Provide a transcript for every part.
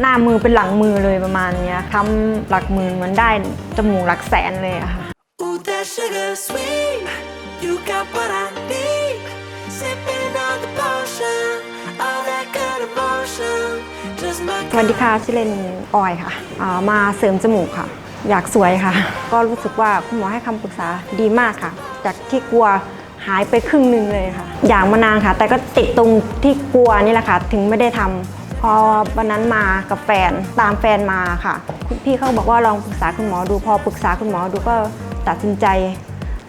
หน้ามือเป็นหลังมือเลยประมาณเนี้ยทำหลักหมื่นเหมือนได้จมูกหลักแสนเลยอะค่ะ Ooh, that sugar sweet. You got what I need. Sipping on the potion. All that good emotion. Just my สวัสดีค่ะชื่อเล่นออยค่ะอ่ามาเสริมจมูกค่ะ อยากสวยค่ะ ก็รู้สึกว่าคุณหมอให้คำปรึกษาดีมากค่ะ จากที่กลัวหายไปครึ่งหนึ่งเลยค่ะ อยากมานานค่ะ แต่ก็ติดตรงที่กลัวนี่แหละค่ะ ถึงไม่ได้ทำ พอวันนั้นมากับแฟนตามแฟนมาค่ะ พี่เขาบอกว่าลองปรึกษาคุณหมอดูพอปรึกษาคุณหมอดูก็ตัดสินใจ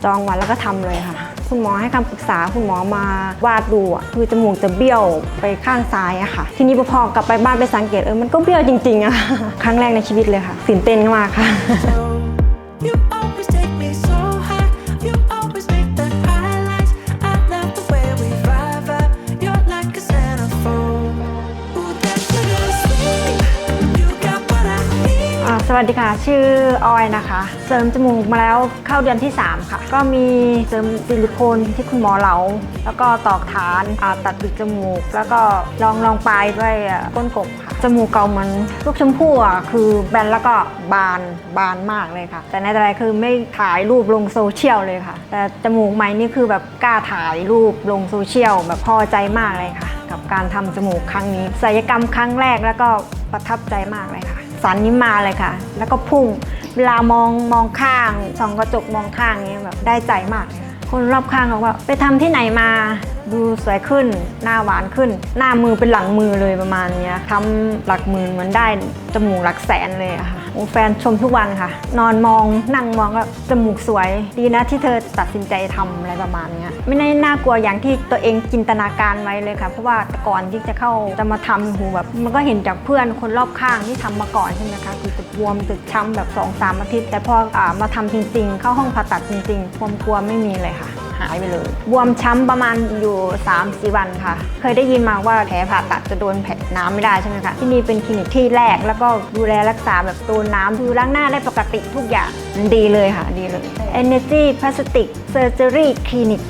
จองวันแล้วก็ทำเลยค่ะ คุณหมอให้คำปรึกษาคุณหมอมาวาดดูอะคือจมูกจะเบี้ยวไปข้างซ้ายอะค่ะ ทีนี้พอกลับไปบ้านไปสังเกตเออมันก็เบี้ยวจริงๆอะครั้งแรกในชีวิตเลยค่ะตื่นเต้นมากค่ะ วัสดีค่ะ ชื่อออยนะคะ เสริมจมูกมาแล้วเข้าเดือนที่ 3 ค่ะ ก็มีเสริมซิลิโคนที่คุณหมอเหลา แล้วก็ตอกฐานาตัดปีกจมูก แล้วก็ลองลองปลายด้วยก้นกบค่ะ จมูกเก่ามันลูกชมพู่อะคือแบนแล้วก็บานบานมากเลยค่ะ แต่ในแต่ไรคือไม่ถ่ายรูปลงโซเชียลเลยค่ะ แต่จมูกใหม่นี่คือแบบกล้าถ่ายรูปลงโซเชียลแบบพอใจมากเลยค่ะ กับการทำจมูกครั้งนี้ศัลยกรรมครั้งแรกแล้วก็ประทับใจมากเลยค่ะ สันนี้มาเลยค่ะ แล้วก็พุ่ง เวลามองมองข้างส่องกระจกมองข้างเนี้ยแบบได้ใจมาก คนรอบข้างบอกว่า ไปทำที่ไหนมาดูสวยขึ้น หน้าหวานขึ้น หน้ามือเป็นหลังมือเลยประมาณเนี้ยทำหลักหมื่นเหมือนได้จมูกหลักแสนเลยอะค่ะ โอ้แฟนชมทุกวันค่ะ นอนมองนั่งมองก็จมูกสวย ดีนะที่เธอตัดสินใจทำอะไรประมาณนี้ไม่ได้น่ากลัวอย่างที่ตัวเองจินตนาการไว้เลยค่ะ เพราะว่าก่อนที่จะเข้าจะมาทำหูแบบ มันก็เห็นจากเพื่อนคนรอบข้างที่ทำมาก่อนใช่ไหมคะคือจะบวมจะช้ำแบบ2อสามอาทิตย์ แต่พออมาทำจริง ๆ เข้าห้องผ่าตัดจริงๆความกลัวไม่มีเลยค่ะายไปเลยบวมช้ำประมาณอยู่3 4วันค่ะ เคยได้ยินมาว่าแผลผ่าตัดจะโดนแผลน้ำไม่ได้ใช่ไหมคะที่นี่เป็นคลินิกที่แรกแล้วก็ดูแลรักษาแบบโดนน้ำคือล้างหน้าได้ปกติทุกอย่างดีเลยค่ะดีเลย Energy Plastic Surgery Clinic